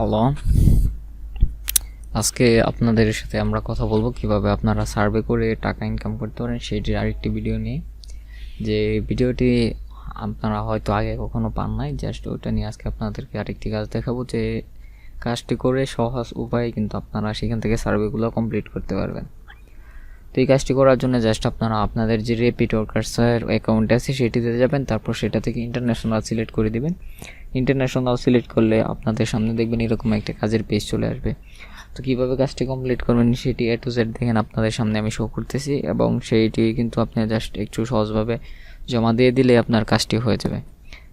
Hello আজকে আপনাদের সাথে আমরা কথা বলব কীভাবে আপনারা সার্ভে করে টাকা ইনকাম করতে পারেন, সেটির আরেকটি ভিডিও নিয়ে। যে ভিডিওটি আপনারা হয়তো আগে কখনো পান নাই জাস্ট ওইটা নিয়ে আজকে আপনাদেরকে আরেকটি কাজ দেখাবো যে কাজটি করে সহজ উপায়ে কিন্তু আপনারা সেখান থেকে সার্ভেগুলো কমপ্লিট করতে পারবেন। তো এই কাজটি করার জন্য জাস্ট আপনারা আপনাদের যে রেপিড ওয়ার্কার্সের অ্যাকাউন্ট আছে, সেটিতে যাবেন, তারপর সেটা থেকে ইন্টারন্যাশনাল সিলেক্ট করে দিবেন। ইন্টারন্যাশনাল সিলেক্ট করলে আপনাদের সামনে দেখবেন এরকম একটা কাজের পেজ চলে আসবে। তো কীভাবে কাজটি কমপ্লিট করবেন সেটি এ টু জেড দেখেন আপনাদের সামনে আমি শো করতেছি এবং সেইটি কিন্তু আপনি জাস্ট একটু সহজভাবে জমা দিয়ে দিলে আপনার কাজটি হয়ে যাবে।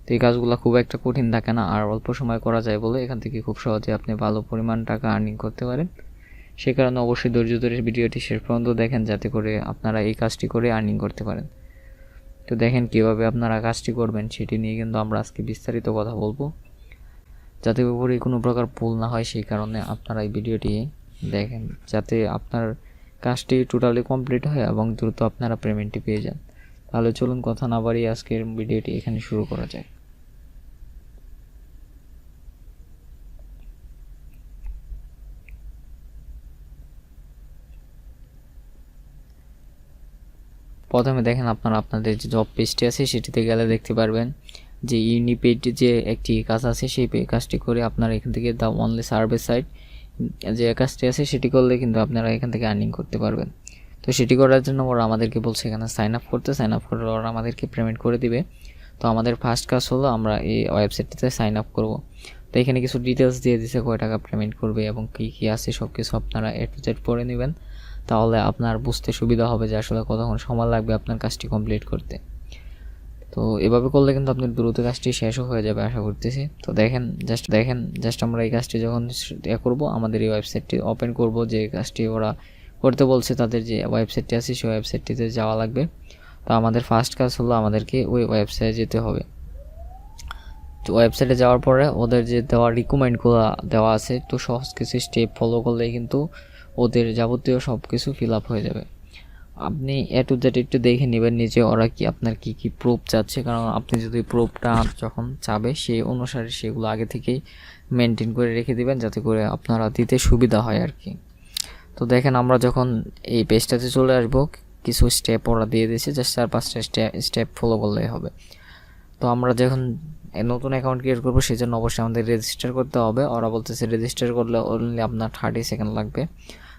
তো এই কাজগুলো খুব একটা কঠিন থাকে না, আর অল্প সময় করা যায় বলে এখান থেকে খুব সহজে আপনি ভালো পরিমাণ টাকা আর্নিং করতে পারেন। সে কারণে অবশ্যই ধৈর্য ধরে ভিডিওটি শেষ পর্যন্ত দেখেন, যাতে করে আপনারা এই কাজটি করে আর্নিং করতে পারেন। তো দেখেন কীভাবে আপনারা কাজটি করবেন, সেটি নিয়ে কিন্তু আমরা আজকে বিস্তারিত কথা বলব। যাতে উপরে কোনো প্রকার ভুল না হয়, সেই কারণে আপনারা এই ভিডিওটি দেখেন, যাতে আপনার কাজটি টোটালি কমপ্লিট হয় এবং দ্রুত আপনারা পেমেন্টটি পেয়ে যান। তাহলে চলুন, কথা না বাড়িয়ে আজকের ভিডিওটি এখানে শুরু করা যায় প্রথমে দেখেন আপনারা, আপনাদের যে জব পেজটি আছে, সেটিতে গেলে দেখতে পারবেন যে ইউনিপেড যে একটি কাজ আছে, সেই কাজটি করে আপনারা এখান থেকে দ্য অনলি সার্ভিস সাইট যে কাজটি আছে, সেটি করলে কিন্তু আপনারা এখান থেকে আর্নিং করতে পারবেন। তো সেটি করার জন্য ওরা আমাদেরকে বলছে এখানে সাইন আপ করতে সাইন আপ করলে ওরা আমাদেরকে পেমেন্ট করে দিবে। তো আমাদের ফার্স্ট কাজ হলো আমরা এই ওয়েবসাইটটিতে সাইন আপ করব। তো এখানে কিছু ডিটেলস দিয়ে দিছে, কয় টাকা পেমেন্ট করবে এবং কী কী আছে সব কিছু আপনারা এ টু জেড পড়ে নেবেন। তাহলে আপনার বুঝতে সুবিধা হবে যে আসলে কতক্ষণ সময় লাগবে আপনার কাজটি কমপ্লিট করতে। তো এভাবে করলে কিন্তু আপনার দ্রুত কাজটি শেষও হয়ে যাবে আশা করতেছি। তো দেখেন জাস্ট দেখেন জাস্ট আমরা এই কাজটি যখন এ করব, আমাদের এই ওয়েবসাইটটি ওপেন করব, যে কাজটি ওরা করতে বলছে তাদের যে ওয়েবসাইটটি আছে, সেই ওয়েবসাইটটিতে যাওয়া লাগবে। তো আমাদের ফার্স্ট কাজ হলো আমাদেরকে ওই ওয়েবসাইটে যেতে হবে। তো ওয়েবসাইটে যাওয়ার পরে ওদের যে দেওয়া রিকমেন্ডগুলো দেওয়া আছে, তো সহজ কিছু স্টেপ ফলো করলেই কিন্তু ওদের যাবতীয় সব কিছু ফিল আপ হয়ে যাবে। আপনি এ টু জেড একটু দেখে নেবেন নিজে ওরা কি আপনার কি কি প্রুফ চাচ্ছে। কারণ আপনি যদি প্রুফটা যখন চাবে, সেই অনুসারে সেগুলো আগে থেকেই মেনটেন করে রেখে দিবেন যাতে করে আপনারা দিতে সুবিধা হয় আর কি। তো দেখেন আমরা যখন এই পেজটাতে চলে আসব, কিছু স্টেপ ওরা দিয়ে দিয়েছে জাস্ট চার পাঁচটা স্টেপ ফলো করলেই হবে। তো আমরা যখন নতুন অ্যাকাউন্ট ক্রিয়েট করব সেই জন্য অবশ্যই আমাদের রেজিস্টার করতে হবে। ওরা বলতেছে রেজিস্টার করলে অনলি আপনার থার্টি সেকেন্ড লাগবে।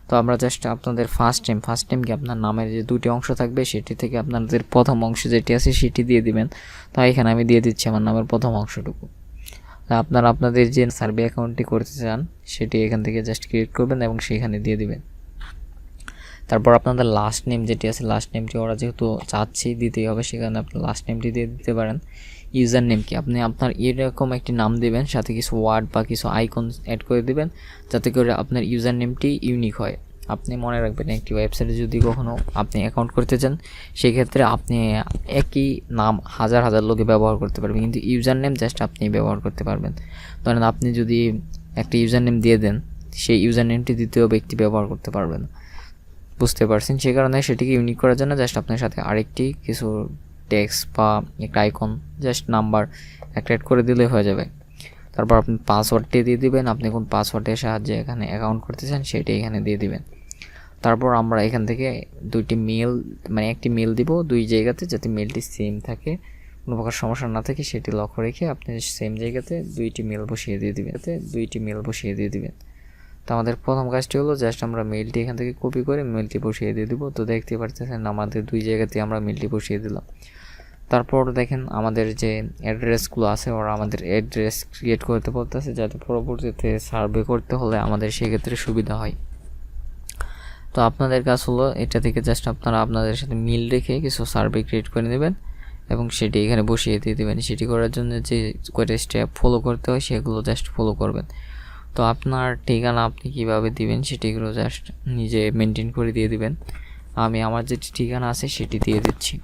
তো আমরা জাস্ট আপনাদের ফার্স্ট টাইম ফার্স্ট টাইম কি আপনার নামের যে দুটি অংশ থাকবে, সেটি থেকে আপনাদের প্রথম অংশ যেটি আছে, সেটি দিয়ে দিবেন। তো এখানে আমি দিয়ে দিচ্ছি আমার নামের প্রথম অংশটুকু। আপনারা আপনাদের যে সার্ভে অ্যাকাউন্টটি করতে চান, সেটি এখান থেকে জাস্ট ক্রিয়েট করবেন এবং সেখানে দিয়ে দিবেন। তারপর আপনাদের লাস্ট নেম যেটি আছে লাস্ট নেমটি ওরা যেহেতু চাচ্ছি দিতেই হবে, সেখানে আপনি লাস্ট নেমটি দিয়ে দিতে পারেন। ইউজার নেম কি? আপনি আপনার এরকম একটি নাম দেবেন, সাথে কিছু ওয়ার্ড বা কিছু আইকন অ্যাড করে দেবেন, যাতে করে আপনার ইউজার নেমটি ইউনিক হয়। আপনি মনে রাখবেন একটি ওয়েবসাইটে যদি কখনও আপনি অ্যাকাউন্ট করতে চান, সেক্ষেত্রে আপনি একই নাম হাজার হাজার লোকে ব্যবহার করতে পারবেন, কিন্তু ইউজার নেম জাস্ট আপনি ব্যবহার করতে পারবেন। ধরেন আপনি যদি একটা ইউজার নেম দিয়ে দেন, সেই ইউজার নেমটি দ্বিতীয় ব্যক্তি ব্যবহার করতে পারবেন। বুঝতে পারছেন? সে কারণে সেটিকে ইউনিক করার জন্য জাস্ট আপনার সাথে আরেকটি কিছু টেক্সট বা একটা আইকন জাস্ট নাম্বার একটা করে দিলে হয়ে যাবে। তারপর আপনি পাসওয়ার্ডটি দিয়ে দিবেন, আপনি কোন পাসওয়ার্ডের সাহায্যে এখানে অ্যাকাউন্ট করতে চান সেটি এখানে দিয়ে দিবেন। তারপর আমরা এখান থেকে দুইটি মেল মানে একটি মেল দিব দুই জায়গাতে যাতে মেলটি সেম থাকে, কোনো প্রকার সমস্যা না থাকে, সেটি লক্ষ্য রেখে আপনি সেম জায়গাতে দুইটি মেল বসিয়ে দিয়ে দিবেন। দুইটি মেল বসিয়ে দিয়ে দিবেন। তো আমাদের প্রথম কাজটি হলো জাস্ট আমরা মেলটি এখান থেকে কপি করে মেলটি বসিয়ে দিয়ে দিব। তো দেখতে পারতেছেন আমাদের দুই জায়গাতে আমরা মেলটি বসিয়ে দিলাম। তারপর দেখেন আমাদের যে অ্যাড্রেসগুলো আছে, ওরা আমাদের অ্যাড্রেস ক্রিয়েট করতে বলতেছে যাতে পরবর্তীতে সার্ভে করতে হলে আমাদের সেক্ষেত্রে সুবিধা হয়। তো আপনাদের কাজ হলো এটা থেকে জাস্ট আপনারা আপনাদের সাথে মিল রেখে কিছু সার্ভে ক্রিয়েট করে নেবেন এবং সেটি এখানে বসিয়ে দিয়ে দেবেন। সেটি করার জন্য যে কয়টা স্টেপ ফলো করতে হয় সেগুলো জাস্ট ফলো করবেন। তো আপনার ঠিকানা আপনি কীভাবে দিবেন সেটিগুলো জাস্ট নিজে মেনটেন করে দিয়ে দিবেন। আমি আমার যে ঠিকানা আছে সেটি দিয়ে দিচ্ছি।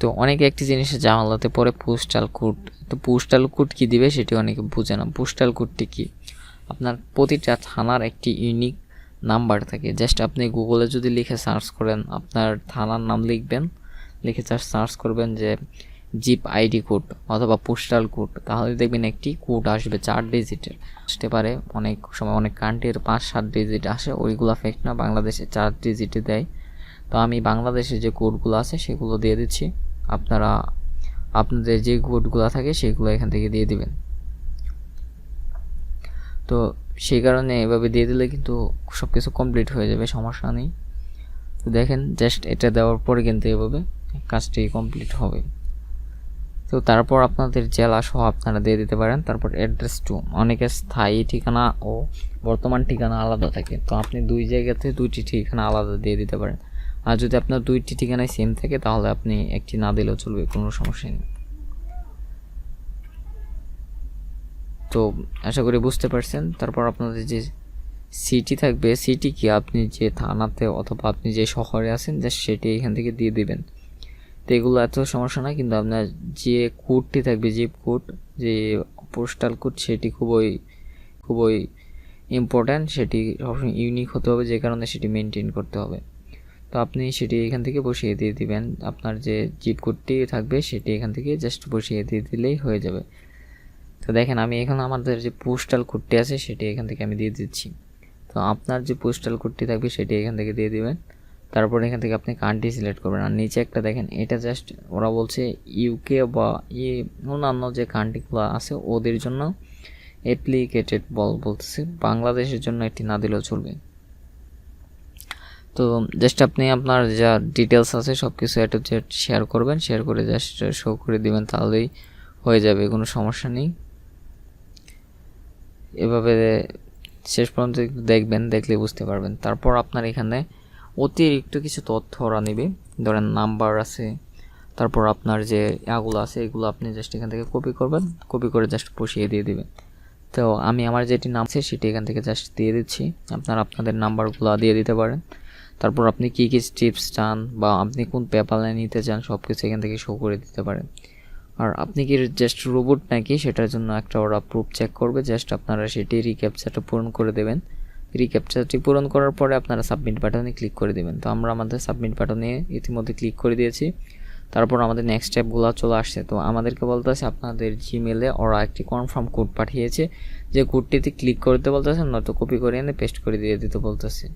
তো অনেকে একটি জিনিসের জামালাতে পরে পোস্টাল কোড তো পোস্টাল কোড কী দিবে সেটি অনেকে বুঝে না। পোস্টাল কোডটি কী? আপনার প্রতিটা থানার একটি ইউনিক নাম্বার থাকে। জাস্ট আপনি গুগলে যদি লিখে সার্চ করেন, আপনার থানার নাম লিখবেন, লিখে জাস্ট সার্চ করবেন যে জিপ আইডি কোড অথবা পোস্টাল কোড, তাহলে দেখবেন একটি কোড আসবে চার ডিজিটের আসতে পারে অনেক সময় অনেক কান্ট্রির পাঁচ সাত ডিজিট আসে, ওইগুলো ফেক না, বাংলাদেশে চার ডিজিটে দেয়। তো আমি বাংলাদেশে যে কোডগুলো আছে সেগুলো দিয়ে দিচ্ছি। আপনারা, আপনাদের যে কোডগুলো থাকে সেগুলো এখান থেকে দিয়ে দিবেন। তো সেই কারণে এভাবে দিয়ে দিলে কিন্তু সব কিছু কমপ্লিট হয়ে যাবে, সমস্যা নেই। তো দেখেন জাস্ট এটা দেওয়ার পরে কিন্তু এভাবে কাজটি কমপ্লিট হবে। তো তারপর আপনাদের জেলা সহ আপনারা দিয়ে দিতে পারেন। তারপর অ্যাড্রেস টু, অনেকের স্থায়ী ঠিকানা ও বর্তমান ঠিকানা আলাদা থাকে। তো আপনি দুই জায়গাতে দুইটি ঠিকানা আলাদা দিয়ে দিতে পারেন। আর যদি আপনার দুইটি ঠিকানায় সেম থাকে, তাহলে আপনি একটি না দিলেও চলবে, কোনো সমস্যা নেই। তো আশা করি বুঝতে পারছেন। তারপর আপনাদের যে সিটি থাকবে সিটি কি আপনি যে থানাতে অথবা আপনি যে শহরে আছেন জাস্ট সেটি এখান থেকে দিয়ে দিবেন। তো এগুলো এত সমস্যা না কিন্তু আপনার যে কোডটি থাকবে জিপ কোড যে পোস্টাল কোড সেটি খুবই খুবই ইম্পর্ট্যান্ট সেটি সবসময় ইউনিক হতে হবে, যে কারণে সেটি মেনটেন করতে হবে। তো আপনি সেটি এখান থেকে বসিয়ে দিয়ে দিবেন। আপনার যে জিপ কোডটি থাকবে, সেটি এখান থেকে জাস্ট বসিয়ে দিয়ে দিলেই হয়ে যাবে। তো দেখেন, আমি এখন আমাদের যে পোস্টাল কোডটি আছে, সেটি এখান থেকে আমি দিয়ে দিচ্ছি। তো আপনার যে পোস্টাল কোডটি থাকবে, সেটি এখান থেকে দিয়ে দিবেন। তারপর এখান থেকে আপনি কান্ট্রি সিলেক্ট করবেন। আর নিচে একটা দেখেন, এটা জাস্ট ওরা বলছে ইউকে বা ই অন্যান্য যে কান্ট্রিগুলো আছে, ওদের জন্য অ্যাপ্লিকেটেড বল বলতেছে। বাংলাদেশের জন্য এটি না দিলেও চলবে। তো জাস্ট আপনি আপনার যা ডিটেলস আছে সব কিছু এটু শেয়ার করবেন শেয়ার করে জাস্ট শো করে দিবেন, তাহলেই হয়ে যাবে, কোনো সমস্যা নেই। এভাবে শেষ পর্যন্ত দেখবেন, দেখলে বুঝতে পারবেন। তারপর আপনার এখানে অতিরিক্ত কিছু তথ্য ওরা নেবে। ধরেন নাম্বার আছে, তারপর আপনার যে ইয়াগুলো আছে, এগুলো আপনি জাস্ট এখান থেকে কপি করবেন কপি করে জাস্ট বসিয়ে দিয়ে দেবেন। তো আমি আমার যেটি নাম আছে, সেটি এখান থেকে জাস্ট দিয়ে দিচ্ছি। আপনারা আপনাদের নাম্বারগুলো দিয়ে দিতে পারেন। তারপর আপনি কী কী টিপস চান বা আপনি কোন পেপালে নিতে চান সব কিছু এখান থেকে শো করে দিতে পারেন। আর আপনি কি জাস্ট রোবট নাকি, সেটার জন্য একটা ওরা প্রুফ চেক করবে। জাস্ট আপনারা সেটি রিক্যাপচারটা পূরণ করে দেবেন। রিক্যাপচারটি পূরণ করার পরে আপনারা সাবমিট বাটনে ক্লিক করে দেবেন। তো আমরা আমাদের সাবমিট বাটনে ইতিমধ্যে ক্লিক করে দিয়েছি। তারপর আমাদের নেক্সট স্টেপগুলো চলে আসছে। তো আমাদেরকে বলতেছে, আপনাদের জিমেলে ওরা একটি কনফার্ম কোড পাঠিয়েছে। যে কোডটিতে ক্লিক করতে বলতেছে নয়তো কপি করে এনে পেস্ট করে দিয়ে দিতে বলতেছে।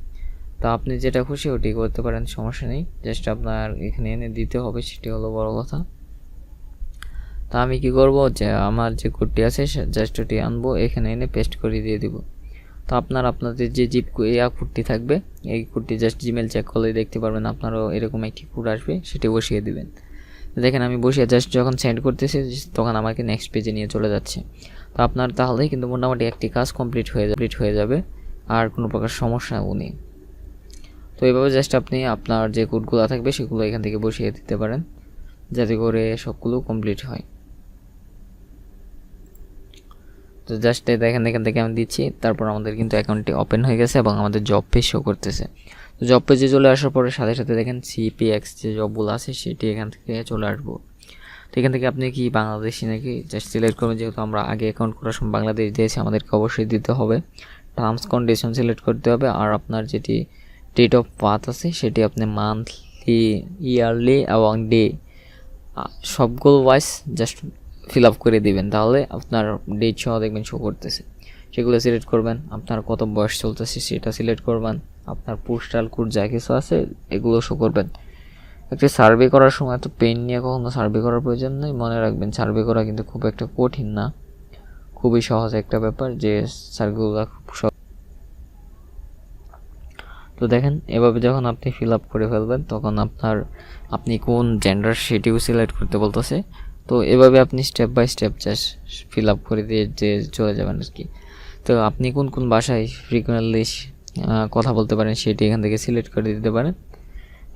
তো আপনি যেটা খুশি ওটি করতে পারেন, সমস্যা নেই। জাস্ট আপনার এখানে এনে দিতে হবে, সেটি হলো বড় কথা। তা আমি কি করব? যে আমার যে কোডটি আছে জাস্ট ওটি আনব, এখানে এনে পেস্ট করে দিয়ে দিব। তো আপনার আপনাদের যে জিপ ইয়া কোডটি থাকবে, এই কোডটি জাস্ট জিমেল চেক করলে দেখতে পারবেন আপনারও এরকম একটি কোড আসবে, সেটি বসিয়ে দিবেন। দেখেন আমি বসিয়ে জাস্ট যখন সেন্ড করতেছি তখন আমাকে নেক্সট পেজে নিয়ে চলে যাচ্ছে। তো আপনার তাহলেই কিন্তু মোটামুটি একটি কাজ কমপ্লিট হয়ে কমপ্লিট হয়ে যাবে, আর কোনো প্রকার সমস্যাও নেই। তো এইভাবে জাস্ট আপনি আপনার যে কোডগুলো থাকবে, সেগুলো এখান থেকে বসিয়ে দিতে পারেন, যাতে করে সবগুলো কমপ্লিট হয়। তো জাস্ট দেখেন এখান থেকে আমি দিচ্ছি। তারপর আমাদের কিন্তু অ্যাকাউন্টটি ওপেন হয়ে গেছে এবং আমাদের জব পেজ শো করতেছে। তো জব পেজে চলে আসার পরে সাথে সাথে দেখেন সিপিএক্স যে জবগুলো আছে, সেটি এখান থেকে চলে আসব। তো এখান থেকে আপনি কি বাংলাদেশি নাকি? জাস্ট সিলেক্ট করবেন, যেহেতু আমরা আগে অ্যাকাউন্ট করার সময় বাংলাদেশ দিয়েছি, আমাদেরকে অবশ্যই দিতে হবে। টার্মস কন্ডিশন সিলেক্ট করতে হবে। আর আপনার যেটি ডেট অফ বার্থ আছে, সেটি আপনি মান্থলি ইয়ারলি এবং ডে সবগুলো ওয়াইজ জাস্ট ফিল আপ করে দিবেন, তাহলে আপনার ডেট সহ দেখবেন শো করতেছে। সেগুলো সিলেক্ট করবেন, আপনার কত বয়স চলতেছে সেটা সিলেক্ট করবেন, আপনার পোস্টাল কোড যা কিছু আছে এগুলো শো করবেন। একটি সার্ভে করার সময় এত পেন নিয়ে কখনো সার্ভে করার প্রয়োজন নেই, মনে রাখবেন সার্ভে করা কিন্তু খুব একটা কঠিন না। খুবই সহজ একটা ব্যাপার যে সার্ভেগুলো খুব সহজ তো দেখেন, এভাবে যখন আপনি ফিল আপ করে ফেলবেন, তখন আপনার, আপনি কোন জেন্ডার সেটিও সিলেক্ট করতে বলতেছে তো এভাবে আপনি step by step just fill up করে দিয়ে যে চলে যাবেন আর কি। তো আপনি কোন কোন ভাষায় ফ্রিকুয়েন্টলি কথা বলতে পারেন সেটি এখান থেকে সিলেক্ট করে দিতে পারেন,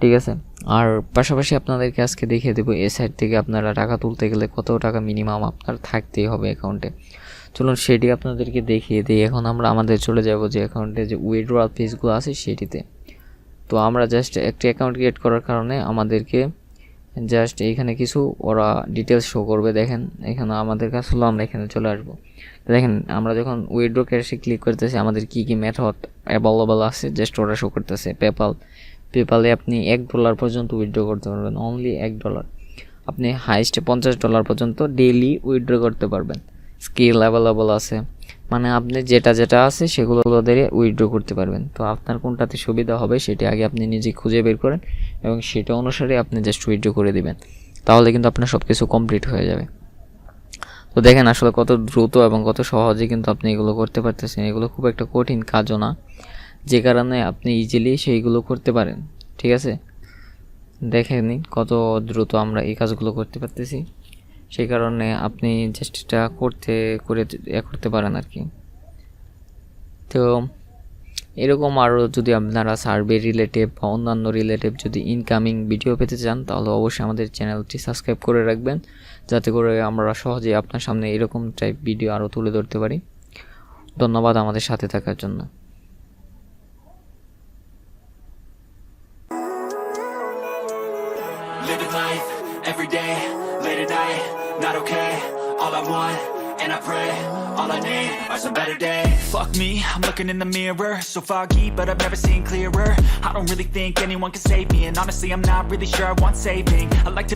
ঠিক আছে? আর পাশাপাশি আপনাদেরকে আজকে দেখিয়ে দেবো এ সাইড থেকে আপনারা টাকা তুলতে গেলে কত টাকা মিনিমাম আপনার থাকতেই হবে অ্যাকাউন্টে চলুন সেটি আপনাদেরকে দেখিয়ে দিই। এখন আমরা আমাদের চলে যাব যে অ্যাকাউন্টে যে উইড্রয়াল ফিসগুলো আছে সেটিতে। তো আমরা জাস্ট একটি অ্যাকাউন্ট ক্রিয়েট করার কারণে আমাদেরকে জাস্ট এইখানে কিছু ওরা ডিটেলস শো করবে, দেখেন। এখানে আমাদের কাছে হলো, আমরা এখানে চলে আসব। দেখেন, আমরা যখন উইড্রো ক্যাশে ক্লিক করতেছি, আমাদের কী কী মেথড অ্যাভেলেবল আছে জাস্ট ওরা শো করতেছে পেপাল পেপালে আপনি এক ডলার পর্যন্ত উইড্রো করতে পারবেন অনলি এক ডলার আপনি হাইস্টে পঞ্চাশ ডলার পর্যন্ত ডেইলি উইথড্র করতে পারবেন। স্কিল অ্যাভেলেবল আছে। মানে আপনি যেটা যেটা আছে, সেগুলো দিয়ে উইথড্র করতে পারবেন। তো আপনার কোনটাতে সুবিধা হবে, সেটি আগে আপনি নিজে খুঁজে বের করেন। এবং সেটা অনুসারে আপনি জাস্ট উইথড্র করে দিবেন। তাহলে কিন্তু আপনার সব কিছু কমপ্লিট হয়ে যাবে। তো দেখেন আসলে কত দ্রুত এবং কত সহজে কিন্তু আপনি এগুলো করতে পারতেছেন। এগুলো খুব একটা কঠিন কাজও না। যে কারণে আপনি ইজিলি সেইগুলো করতে পারেন। ঠিক আছে? দেখেন কত দ্রুত আমরা এই কাজগুলো করতে পারতেছি। সেই কারণে আপনি জাস্ট এটা করতে, করে করতে পারেন আর কি। তো এরকম আরও যদি আপনারা সার্ভে রিলেটিভ বা অন্যান্য রিলেটিভ যদি ইনকামিং ভিডিও পেতে চান তাহলে অবশ্যই আমাদের চ্যানেলটি সাবস্ক্রাইব করে রাখবেন। যাতে করে আমরা সহজে আপনার সামনে এরকম টাইপ ভিডিও আরও তুলে ধরতে পারি। ধন্যবাদ আমাদের সাথে থাকার জন্য। Every day, late at night, not okay. All I want, and I pray, all I need are some better days. Fuck me, I'm looking in the mirror, so foggy, but I've never seen clearer. I don't really think anyone can save me, and honestly, I'm not really sure I want saving. I like to